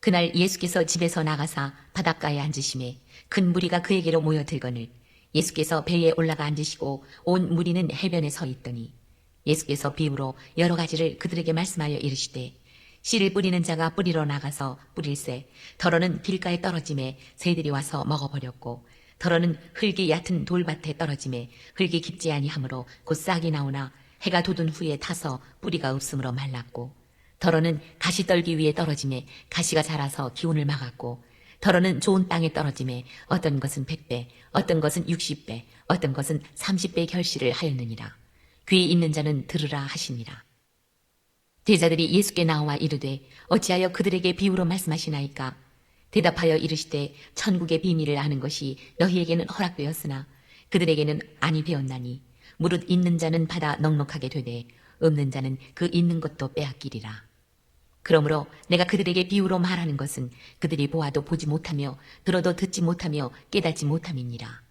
그날 예수께서 집에서 나가사 바닷가에 앉으심에 큰 무리가 그에게로 모여들거늘 예수께서 배에 올라가 앉으시고 온 무리는 해변에 서 있더니 예수께서 비유로 여러 가지를 그들에게 말씀하여 이르시되 씨를 뿌리는 자가 뿌리러 나가서 뿌릴새 덜어는 길가에 떨어짐에 새들이 와서 먹어버렸고 덜어는 흙이 얕은 돌밭에 떨어짐에 흙이 깊지 아니하므로 곧 싹이 나오나 해가 돋은 후에 타서 뿌리가 없으므로 말랐고 덜어는 가시 떨기 위에 떨어짐에 가시가 자라서 기운을 막았고 덜어는 좋은 땅에 떨어짐에 어떤 것은 백배 어떤 것은 육십 배 어떤 것은 삼십 배 결실을 하였느니라. 귀 있는 자는 들으라 하시니라. 제자들이 예수께 나와 이르되 어찌하여 그들에게 비유로 말씀하시나이까? 대답하여 이르시되 천국의 비밀을 아는 것이 너희에게는 허락되었으나 그들에게는 아니 되었나니 무릇 있는 자는 받아 넉넉하게 되되 없는 자는 그 있는 것도 빼앗기리라 그러므로 내가 그들에게 비유로 말하는 것은 그들이 보아도 보지 못하며 들어도 듣지 못하며 깨닫지 못함이니라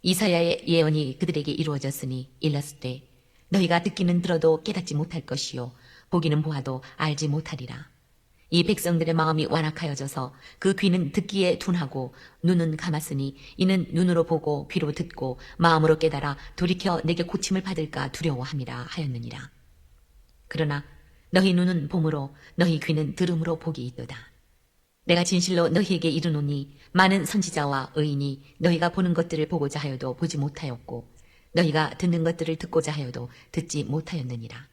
이사야의 예언이 그들에게 이루어졌으니 일렀을 때 너희가 듣기는 들어도 깨닫지 못할 것이요 보기는 보아도 알지 못하리라. 이 백성들의 마음이 완악하여져서 그 귀는 듣기에 둔하고 눈은 감았으니 이는 눈으로 보고 귀로 듣고 마음으로 깨달아 돌이켜 내게 고침을 받을까 두려워함이라 하였느니라. 그러나 너희 눈은 봄으로 너희 귀는 들음으로 복이 있도다. 내가 진실로 너희에게 이르노니 많은 선지자와 의인이 너희가 보는 것들을 보고자 하여도 보지 못하였고 너희가 듣는 것들을 듣고자 하여도 듣지 못하였느니라.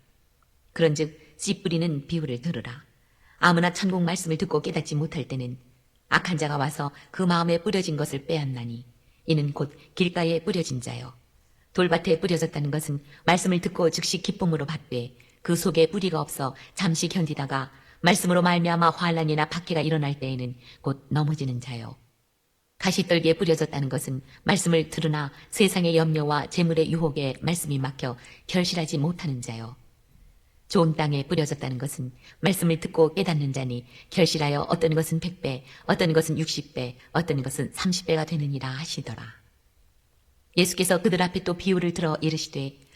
그런즉 씨 뿌리는 비유를 들으라. 아무나 천국 말씀을 듣고 깨닫지 못할 때는 악한 자가 와서 그 마음에 뿌려진 것을 빼앗나니 이는 곧 길가에 뿌려진 자요. 돌밭에 뿌려졌다는 것은 말씀을 듣고 즉시 기쁨으로 받되 그 속에 뿌리가 없어 잠시 견디다가 말씀으로 말미암아 환란이나 박해가 일어날 때에는 곧 넘어지는 자요. 가시떨기에 뿌려졌다는 것은 말씀을 들으나 세상의 염려와 재물의 유혹에 말씀이 막혀 결실하지 못하는 자요. 좋은 땅에 뿌려졌다는 것은 말씀을 듣고 깨닫는 자니 결실하여 어떤 것은 백배, 어떤 것은 육십배, 어떤 것은 삼십배가 되느니라 하시더라. 예수께서 그들 앞에 또 비유를 들어 이르시되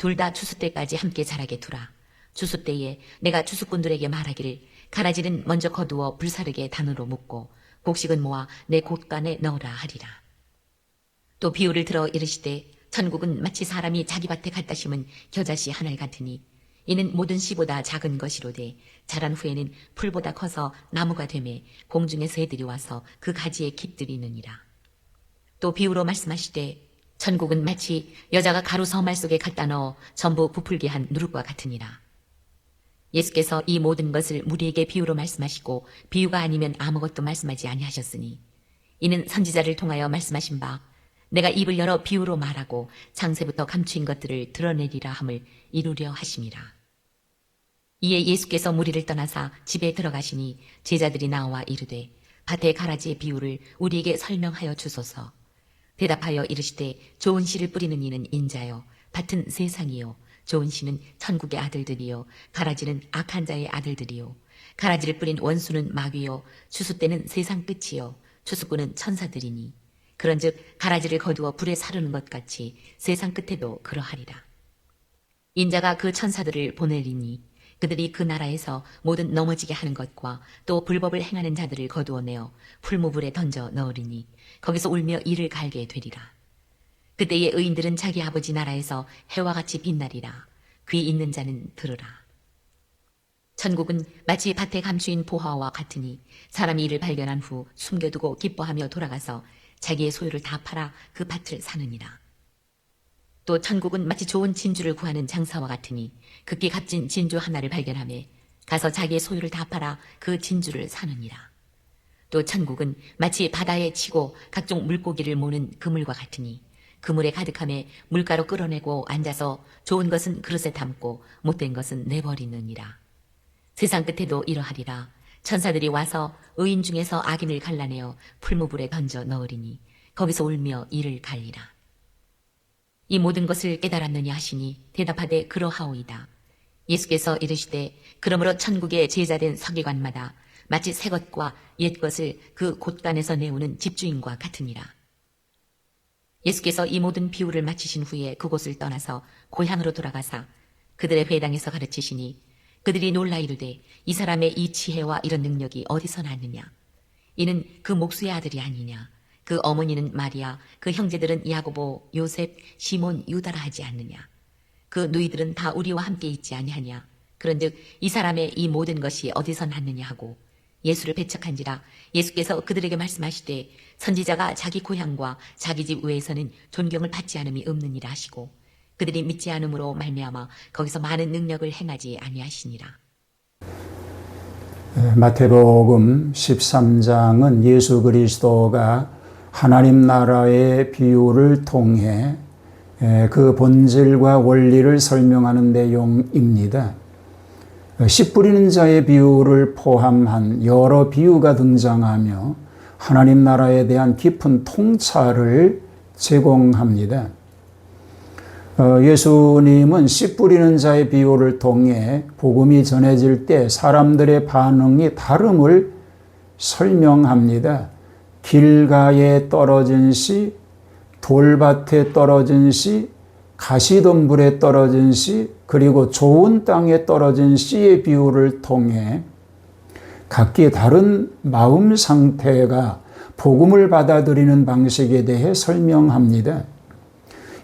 둘 다 추수 때까지 함께 자라게 두라 추수 때에 내가 추수꾼들에게 말하기를 가라지는 먼저 거두어 불사르게 단으로 묶고 곡식은 모아 내 곳간에 넣으라 하리라. 또 비유를 들어 이르시되 천국은 마치 사람이 자기 밭에 갖다 심은 겨자씨 하늘 같으니 이는 모든 씨보다 작은 것이로되 자란 후에는 풀보다 커서 나무가 되매 공중의 새들이 와서 그 가지에 깃들이느니라. 또 비유로 말씀하시되 천국은 마치 여자가 가루 서말 속에 갖다 넣어 전부 부풀게 한 누룩과 같으니라. 예수께서 이 모든 것을 무리에게 비유로 말씀하시고 비유가 아니면 아무것도 말씀하지 아니하셨으니 이는 선지자를 통하여 말씀하신 바 내가 입을 열어 비유로 말하고 장세부터 감추인 것들을 드러내리라 함을 이루려 하심이라. 이에 예수께서 무리를 떠나사 집에 들어가시니 제자들이 나와 이르되 밭에 가라지의 비유를 우리에게 설명하여 주소서. 대답하여 이르시되 좋은 씨를 뿌리는 이는 인자요. 밭은 세상이요. 좋은 씨는 천국의 아들들이요. 가라지는 악한 자의 아들들이요. 가라지를 뿌린 원수는 마귀요. 추수 때는 세상 끝이요. 추수꾼은 천사들이니. 그런즉 가라지를 거두어 불에 사르는 것 같이 세상 끝에도 그러하리라. 인자가 그 천사들을 보내리니 그들이 그 나라에서 모든 넘어지게 하는 것과 또 불법을 행하는 자들을 거두어내어 풀무불에 던져 넣으리니 거기서 울며 이를 갈게 되리라. 그때의 의인들은 자기 아버지 나라에서 해와 같이 빛나리라. 귀 있는 자는 들으라. 천국은 마치 밭에 감추인 보화와 같으니 사람이 이를 발견한 후 숨겨두고 기뻐하며 돌아가서 자기의 소유를 다 팔아 그 밭을 사느니라. 또 천국은 마치 좋은 진주를 구하는 장사와 같으니 극히 값진 진주 하나를 발견하며 가서 자기의 소유를 다 팔아 그 진주를 사느니라. 또 천국은 마치 바다에 치고 각종 물고기를 모는 그물과 같으니 그물에 가득함에 물가로 끌어내고 앉아서 좋은 것은 그릇에 담고 못된 것은 내버리느니라. 세상 끝에도 이러하리라. 천사들이 와서 의인 중에서 악인을 갈라내어 풀무불에 던져 넣으리니 거기서 울며 이를 갈리라. 이 모든 것을 깨달았느냐 하시니 대답하되 그러하오이다. 예수께서 이르시되 그러므로 천국의 제자된 서기관마다 마치 새 것과 옛 것을 그 곳간에서 내오는 집주인과 같으니라. 예수께서 이 모든 비유를 마치신 후에 그곳을 떠나서 고향으로 돌아가사 그들의 회당에서 가르치시니 그들이 놀라 이르되 이 사람의 이 지혜와 이런 능력이 어디서 났느냐 이는 그 목수의 아들이 아니냐 그 어머니는 마리아 그 형제들은 야고보 요셉 시몬 유다라 하지 않느냐 그 누이들은 다 우리와 함께 있지 아니하냐 그런즉 이 사람의 이 모든 것이 어디서 났느냐 하고 예수를 배척한지라 예수께서 그들에게 말씀하시되 선지자가 자기 고향과 자기 집 외에서는 존경을 받지 않음이 없느니라 하시고 그들이 믿지 않음으로 말미암아 거기서 많은 능력을 행하지 아니하시니라. 마태복음 13장은 예수 그리스도가 하나님 나라의 비유를 통해 그 본질과 원리를 설명하는 내용입니다. 씨 뿌리는 자의 비유를 포함한 여러 비유가 등장하며 하나님 나라에 대한 깊은 통찰을 제공합니다. 어, 예수님은 씨 뿌리는 자의 비유를 통해 복음이 전해질 때 사람들의 반응이 다름을 설명합니다. 길가에 떨어진 씨, 돌밭에 떨어진 씨, 가시덤불에 떨어진 씨, 그리고 좋은 땅에 떨어진 씨의 비유를 통해 각기 다른 마음 상태가 복음을 받아들이는 방식에 대해 설명합니다.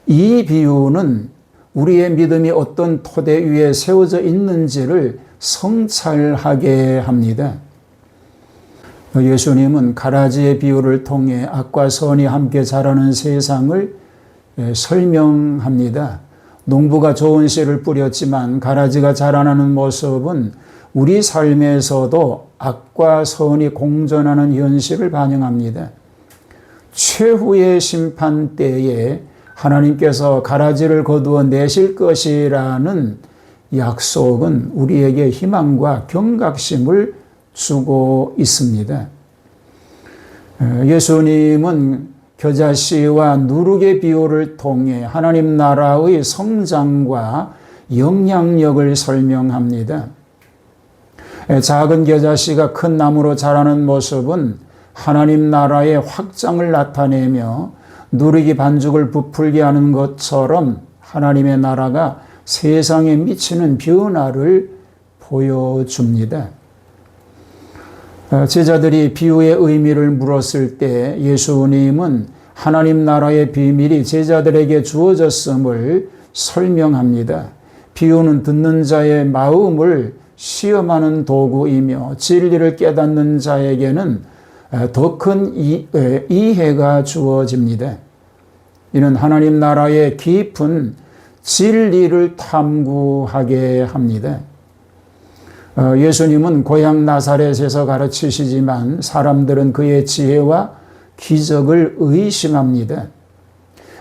이 비유는 우리의 믿음이 어떤 토대 위에 세워져 있는지를 성찰하게 합니다. 예수님은 가라지의 비유를 통해 악과 선이 함께 자라는 세상을 설명합니다. 농부가 좋은 씨를 뿌렸지만 가라지가 자라나는 모습은 우리 삶에서도 악과 선이 공존하는 현실을 반영합니다. 최후의 심판 때에 하나님께서 가라지를 거두어 내실 것이라는 약속은 우리에게 희망과 경각심을 주고 있습니다. 예수님은 겨자씨와 누룩의 비유를 통해 하나님 나라의 성장과 영향력을 설명합니다. 작은 겨자씨가 큰 나무로 자라는 모습은 하나님 나라의 확장을 나타내며 누룩이 반죽을 부풀게 하는 것처럼 하나님의 나라가 세상에 미치는 변화를 보여줍니다. 제자들이 비유의 의미를 물었을 때 예수님은 하나님 나라의 비밀이 제자들에게 주어졌음을 설명합니다. 비유는 듣는 자의 마음을 시험하는 도구이며 진리를 깨닫는 자에게는 더 큰 이해가 주어집니다. 이는 하나님 나라의 깊은 진리를 탐구하게 합니다. 예수님은 고향 나사렛에서 가르치시지만 사람들은 그의 지혜와 기적을 의심합니다.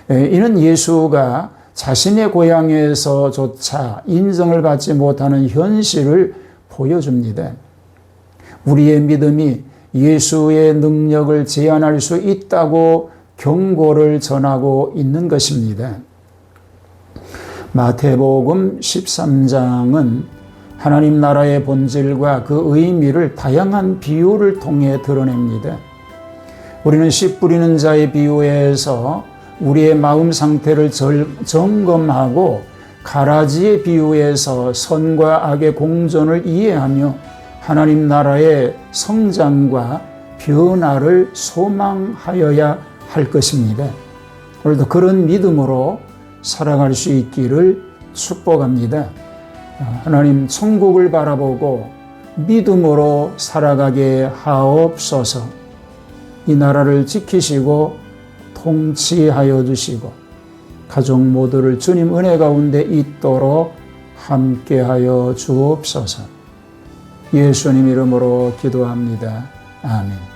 이는 예수가 자신의 고향에서조차 인정을 받지 못하는 현실을 보여줍니다. 우리의 믿음이 예수의 능력을 제한할 수 있다고 경고를 전하고 있는 것입니다. 마태복음 13장은 하나님 나라의 본질과 그 의미를 다양한 비유를 통해 드러냅니다. 우리는 씨 뿌리는 자의 비유에서 우리의 마음 상태를 점검하고 가라지의 비유에서 선과 악의 공존을 이해하며 하나님 나라의 성장과 변화를 소망하여야 할 것입니다. 오늘도 그런 믿음으로 살아갈 수 있기를 축복합니다. 하나님 천국을 바라보고 믿음으로 살아가게 하옵소서. 이 나라를 지키시고 통치하여 주시고 가족 모두를 주님 은혜 가운데 있도록 함께하여 주옵소서. 예수님 이름으로 기도합니다. 아멘.